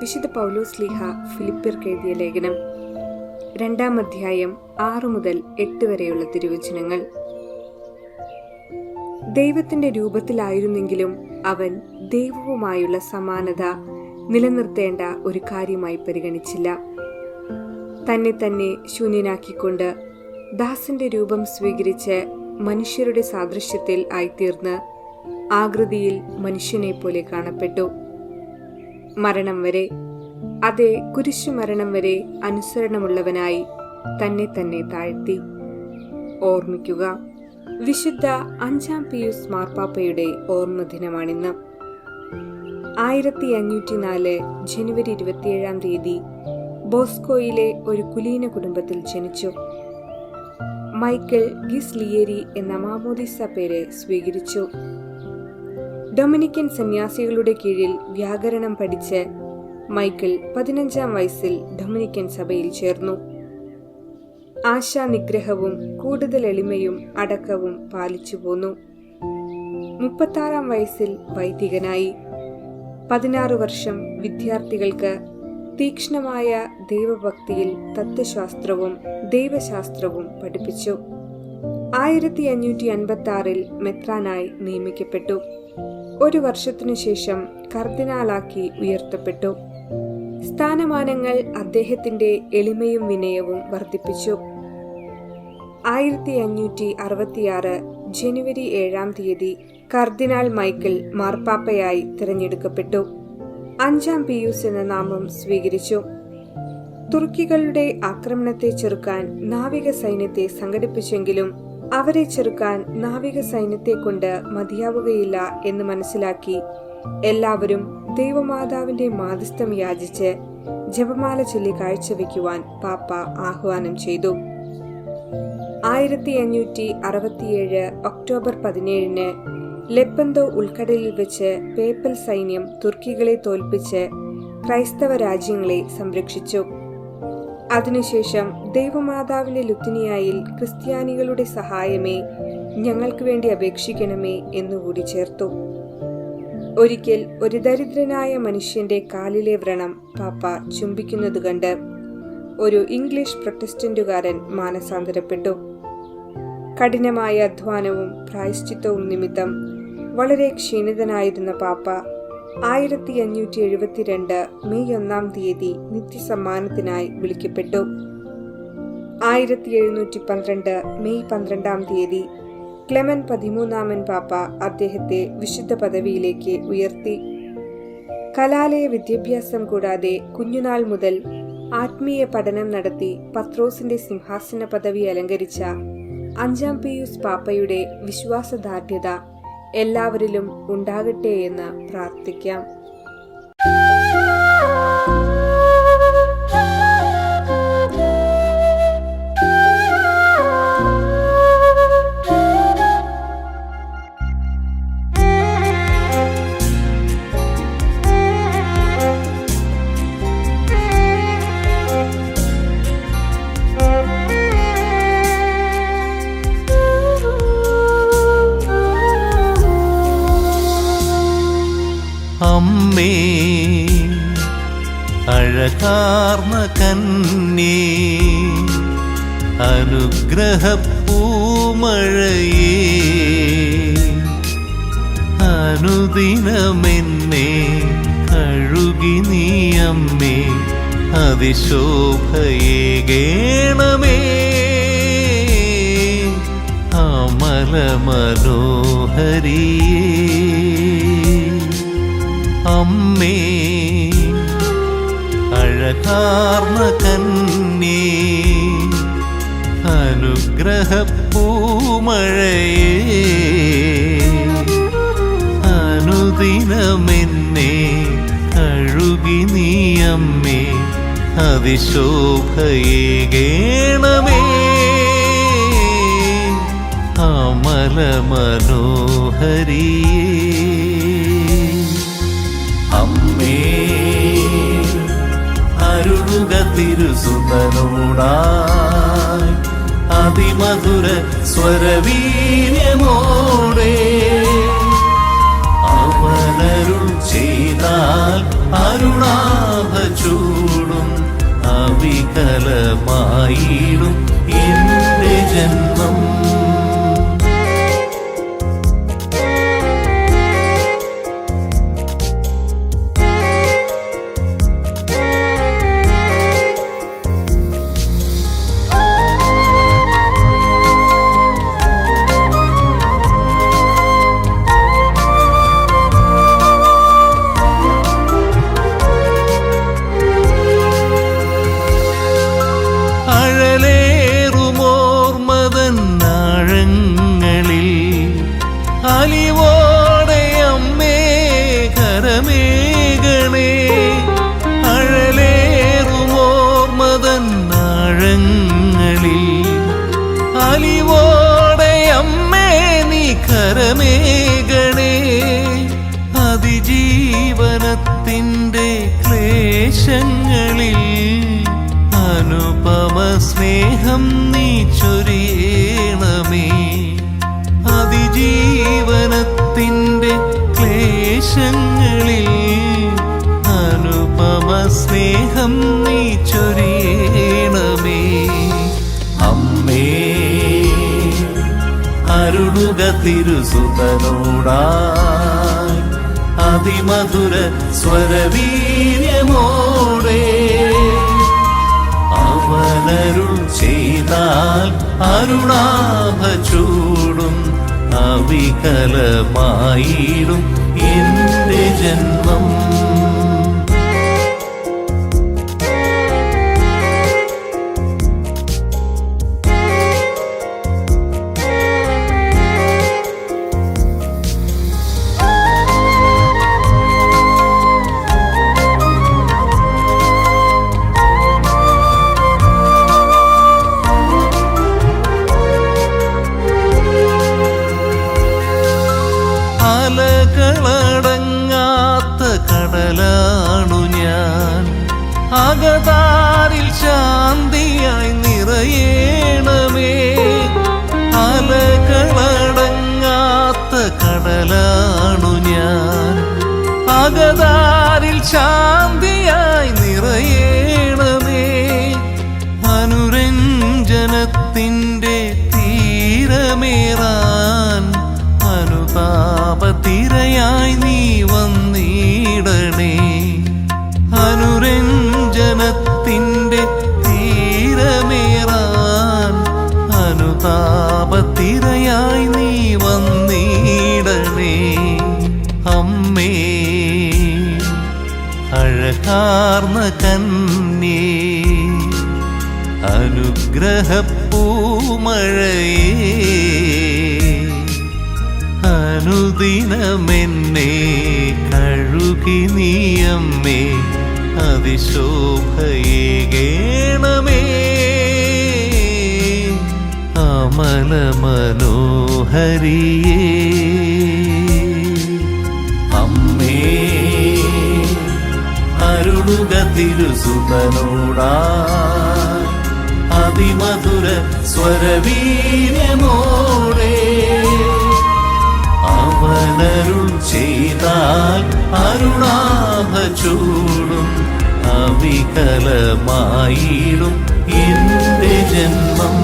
വിശുദ്ധ പൗലോസ് ലീഹ ഫിലിപ്പിയർക്ക് എഴുതിയ ലേഖനം. രണ്ടാം അധ്യായം ആറ് മുതൽ എട്ട് വരെയുള്ള തിരുവചനങ്ങൾ. ദൈവത്തിന്റെ രൂപത്തിലായിരുന്നെങ്കിലും അവൻ ദൈവവുമായുള്ള സമാനത നിലനിർത്തേണ്ട ഒരു കാര്യമായി പരിഗണിച്ചില്ല. തന്നെ തന്നെ ശൂന്യനാക്കിക്കൊണ്ട് ദാസന്റെ രൂപം സ്വീകരിച്ച് മനുഷ്യരുടെ സാദൃശ്യത്തിൽ ആയിത്തീർന്ന് ആകൃതിയിൽ മനുഷ്യനെ പോലെ കാണപ്പെട്ടു. മരണം വരെ. അതെ കുരിശുമരണം വരെ അനുസരണമുള്ളവനായി തന്നെ തന്നെ താഴ്ത്തി. ഓർമ്മിക്കുക വിശുദ്ധ അഞ്ചാം പിയൂസ് മാർപ്പാപ്പയുടെ ഓർമ്മ ദിനമാണിന്ന്. ആയിരത്തി അഞ്ഞൂറ്റി നാല് ജനുവരി ഇരുപത്തിയേഴാം തീയതി ബോസ്കോയിലെ ഒരു കുലീന കുടുംബത്തിൽ ജനിച്ചു. മൈക്കിൾ ഗിസ്ലിയേരി എന്ന മാമോദിസ പേര് സ്വീകരിച്ചു. ഡൊമിനിക്കൻ സന്യാസികളുടെ കീഴിൽ വ്യാകരണം പഠിച്ച് മൈക്കിൾ പതിനഞ്ചാം വയസ്സിൽ ഡൊമിനിക്കൻ സഭയിൽ ചേർന്നു. ആശാനിഗ്രഹവും കൂടുതൽ എളിമയും അടക്കവും പാലിച്ചു പോന്നു. മുപ്പത്താറാം വയസ്സിൽ വൈദികനായി. പതിനാറ് വർഷം വിദ്യാർത്ഥികൾക്ക് തീക്ഷ്ണമായ ദൈവഭക്തിയിൽ തത്വശാസ്ത്രവും ദൈവശാസ്ത്രവും പഠിപ്പിച്ചു. ആയിരത്തി അഞ്ഞൂറ്റി അൻപത്തി ആറിൽ മെത്രാനായി നിയമിക്കപ്പെട്ടു. ഒരു വർഷത്തിനു ശേഷം കർദിനാലാക്കി ഉയർത്തപ്പെട്ടു. സ്ഥാനമാനങ്ങൾ അദ്ദേഹത്തിന്റെ എളിമയും വിനയവും വർദ്ധിപ്പിച്ചു. ആയിരത്തി അഞ്ഞൂറ്റി അറുപത്തിയാറ് ജനുവരി ഏഴാം തീയതി കർദിനാൾ മൈക്കിൾ മാർപ്പാപ്പയായി തിരഞ്ഞെടുക്കപ്പെട്ടു. അഞ്ചാം പിയൂസ് എന്ന നാമം സ്വീകരിച്ചു. തുർക്കികളുടെ ആക്രമണത്തെ ചെറുക്കാൻ നാവിക സൈന്യത്തെ സംഘടിപ്പിച്ചെങ്കിലും അവരെ ചെറുക്കാൻ നാവിക സൈന്യത്തെ കൊണ്ട് മതിയാവുകയില്ല എന്ന് മനസ്സിലാക്കി എല്ലാവരും ദൈവമാതാവിന്റെ മാധ്യസ്ഥം യാചിച്ച് ജപമാല ചൊല്ലി കാഴ്ചവെക്കുവാൻ പാപ്പ ആഹ്വാനം ചെയ്തു. ആയിരത്തി അഞ്ഞൂറ്റി അറുപത്തിയേഴ് ഒക്ടോബർ പതിനേഴിന് ലെപ്പന്തോ ഉൾക്കടലിൽ വെച്ച് പേപ്പൽ സൈന്യം തുർക്കികളെ തോൽപ്പിച്ച് ക്രൈസ്തവ രാജ്യങ്ങളെ സംരക്ഷിച്ചു. അതിനുശേഷം ദൈവമാതാവിന്റെ ലുത്തിനിയായിൽ ക്രിസ്ത്യാനികളുടെ സഹായമേ ഞങ്ങൾക്ക് വേണ്ടി അപേക്ഷിക്കണമേ എന്നുകൂടി ചേർത്തു. ഒരിക്കൽ ഒരു ദരിദ്രനായ മനുഷ്യന്റെ കാലിലെ വ്രണം പാപ്പ ചുംബിക്കുന്നത് കണ്ട് ഒരു ഇംഗ്ലീഷ് പ്രൊട്ടസ്റ്റന്റുകാരൻ മാനസാന്തരപ്പെട്ടു. കഠിനമായ അധ്വാനവും പ്രായശ്ചിത്തവും നിമിത്തം വളരെ ക്ഷീണിതനായിരുന്ന പാപ്പ ആയിരത്തി അഞ്ഞൂറ്റി എഴുപത്തിരണ്ട് മെയ് ഒന്നാം തീയതി നിത്യസമ്മാനത്തിനായി വിളിക്കപ്പെട്ടു. ആയിരത്തി എഴുന്നൂറ്റി പന്ത്രണ്ട് മെയ് പന്ത്രണ്ടാം തീയതി ക്ലെമൻ പതിമൂന്നാമൻ പാപ്പ അദ്ദേഹത്തെ വിശുദ്ധ പദവിയിലേക്ക് ഉയർത്തി. കലാലയ വിദ്യാഭ്യാസം കൂടാതെ കുഞ്ഞുനാൾ മുതൽ ആത്മീയ പഠനം നടത്തി പത്രോസിന്റെ സിംഹാസന പദവി അലങ്കരിച്ച അഞ്ചാം പിയൂസ് പാപ്പയുടെ വിശ്വാസദാർഢ്യത എല്ലാവരിലും ഉണ്ടാകട്ടെ എന്ന് പ്രാർത്ഥിക്കാം. അഴകാർന്ന കന്യേ അനുഗ്രഹപ്പൂമഴയേ. അനുദിനമെന്നെ കഴുകി നീ അമ്മേ. അതിശോഭയേകേണമേ അമല മനോഹരിയേ അമ്മേ. അഴകാർന്ന കന്യേ അനുഗ്രഹപ്പൂമഴയേ അനുദിനമെന്നെ കഴുകി നീ അമ്മേ അതിശോഭയേകേണമേ അമല മനോഹരിയേ അരുളുക തിരുസുതനോടായി അതിമധുര സ്വരവീര്യമോടെ അവനരുൾ ചെയ്താ ചെയ്താൽ അരുണാഭ ചൂടും അവികലമായിടും എന്റെ ജന്മം. നീ കരമേകണേ അതിജീവനത്തിന്റെ ക്ലേശങ്ങളിൽ അനുപമ സ്നേഹം നീ ചൊരിയണമേ. അതിജീവനത്തിന്റെ ക്ലേശങ്ങളിൽ അനുപമ സ്നേഹം അരുളുക തിരുസുതനോടായി അതിമധുര സ്വരവീര്യമോടെ അവനരുൾ ചെയ്താൽ അരുണാഭ ചൂടും അവികലമായിടും എന്റെ ജന്മം അകതാരിൽ ശാന്തിയായി നിറയേണമേ. അലകളടങ്ങാത്ത കടലാണു ഞാൻ. അകതാരിൽ ശാന്തിയായി നിറയേണമേ. അനുരഞ്ജനത്തിന്റെ അനുതാപത്തിരയായി നീ വന്നീടണേ. അമ്മേ അഴകാർന്ന കന്നേ അനുഗ്രഹപ്പൂമഴയേ അനുദിനമെന്നെ കഴുകി നീയമ്മേ അതിശോഭയേകേണമേ അമല മനോഹരിയേ അമ്മേ അരുളുക തിരുസുതനോടാ. അതിമധുര സ്വരവീര്യമോടെ. അവനരുൾ ചെയ്താൽ അരുണാഭ ചൂടും അവികലമായിടും എന്റെ ജന്മം.